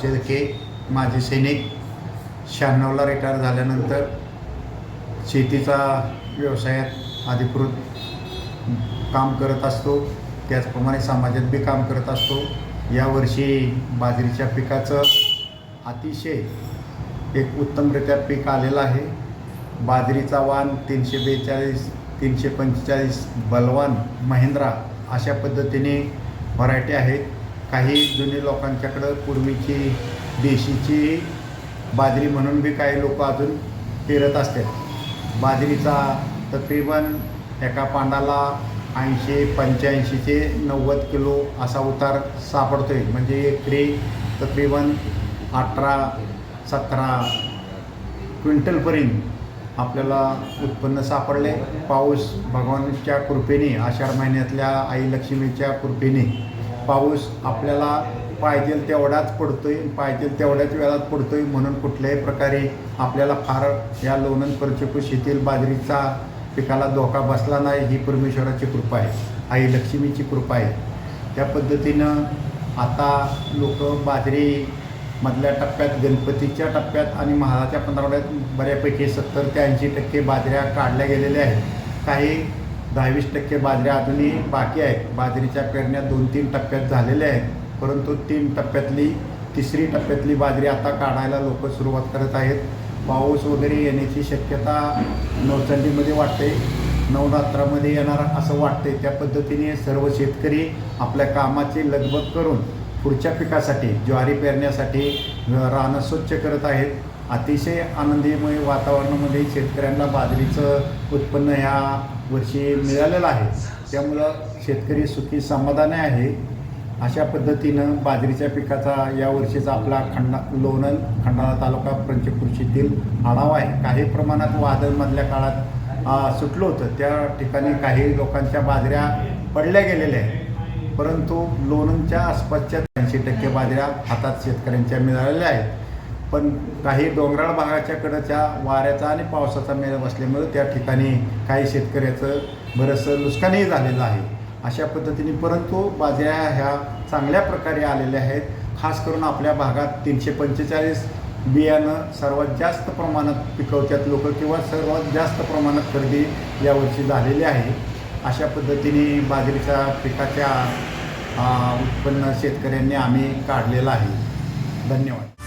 शेळके माझे सैनिक शहाण्णवला रिटायर झाल्यानंतर शेतीचा व्यवसायात अधिकृत काम करत असतो. त्याचप्रमाणे समाजात बी काम करत असतो. यावर्षी बाजरीच्या पिकाचं अतिशय एक उत्तमरित्या पीक आलेलं आहे. बाजरीचा वाण तीनशे बेचाळीस तीनशे पंचेचाळीस बलवान महिंद्रा अशा पद्धतीने व्हरायटी आहेत. काही जुने लोकांच्याकडं पूर्वीची देशीची बाजरी म्हणून बी काही लोक अजून पेरत असतात. बाजरीचा तकरीबन एका पांडाला ऐंशी पंच्याऐंशी ते नव्वद किलो असा उतार सापडतो आहे म्हणजे एकरी तकरीबन अठरा सतरा क्विंटलपर्यंत आपल्याला उत्पन्न सापडले. पाऊस भगवानच्या कृपेने आषाढ महिन्यातल्या आई लक्ष्मीच्या कृपेने पाऊस आपल्याला पाहिजे तेवढाच पडतोय पाहिजे तेवढ्याच वेळात पडतोय म्हणून कुठल्याही प्रकारे आपल्याला फार या लोणंद परचेकू शेतील बाजरीचा पिकाला धोका बसला नाही ही परमेश्वराची कृपा आहे. आई लक्ष्मीची कृपा आहे. त्या पद्धतीनं आता लोक बाजरी मधल्या टप्प्यात गणपतीच्या टप्प्यात आणि महाराच्या पंधरवड्यात बऱ्यापैकी सत्तर ते ऐंशी टक्के बाजऱ्या काढल्या गेलेल्या आहेत. काही दहावीस टक्के बाजऱ्या अजूनही बाकी आहेत. बाजरीच्या पेरण्या दोन तीन टप्प्यात झालेल्या आहेत. परंतु तीन टप्प्यातली तिसरी टप्प्यातली बाजरी आता काढायला लोक सुरुवात करत आहेत. पाऊस वगैरे येण्याची शक्यता नवचंडीमध्ये वाटते नवरात्रामध्ये येणार असं वाटते त्या पद्धतीने सर्व शेतकरी आपल्या कामाची लगबग करून पुढच्या पिकासाठी ज्वारी पेरण्यासाठी रानं स्वच्छ करत आहेत. अतिशय आनंदीमय वातावरणामध्ये शेतकऱ्यांना बाजरीचं उत्पन्न ह्या वर्षी मिळालेलं आहे. त्यामुळं शेतकरी सुखी समाधानी आहे. अशा पद्धतीनं बाजरीच्या पिकाचा या वर्षीचा आपला खंडा लोणंद खंडाळा तालुका पंचकृषीतील आढावा आहे. काही प्रमाणात वादळमधल्या काळात सुटलं होतं. त्या ठिकाणी काही लोकांच्या बाजऱ्या पडल्या गेलेल्या आहेत. परंतु लोणंदच्या आसपासच्या ऐंशी टक्के बाजऱ्या हातात शेतकऱ्यांच्या मिळालेल्या आहेत. पण काही डोंगराळ भागाच्याकडच्या वाऱ्याचा आणि पावसाचा मेळ बसल्यामुळे त्या ठिकाणी काही शेतकऱ्याचं बरंचसं नुकसानही झालेलं आहे. अशा पद्धतीने परंतु बाजऱ्या ह्या चांगल्या प्रकारे आलेल्या आहेत. खास करून आपल्या भागात तीनशे पंचेचाळीस बियाणं सर्वात जास्त प्रमाणात पिकवतात लोक किंवा सर्वात जास्त प्रमाणात खरेदी यावर्षी झालेली आहे. अशा पद्धतीने बाजरीच्या पिकाच्या उत्पन्न शेतकऱ्यांनी आम्ही काढलेलं आहे. धन्यवाद.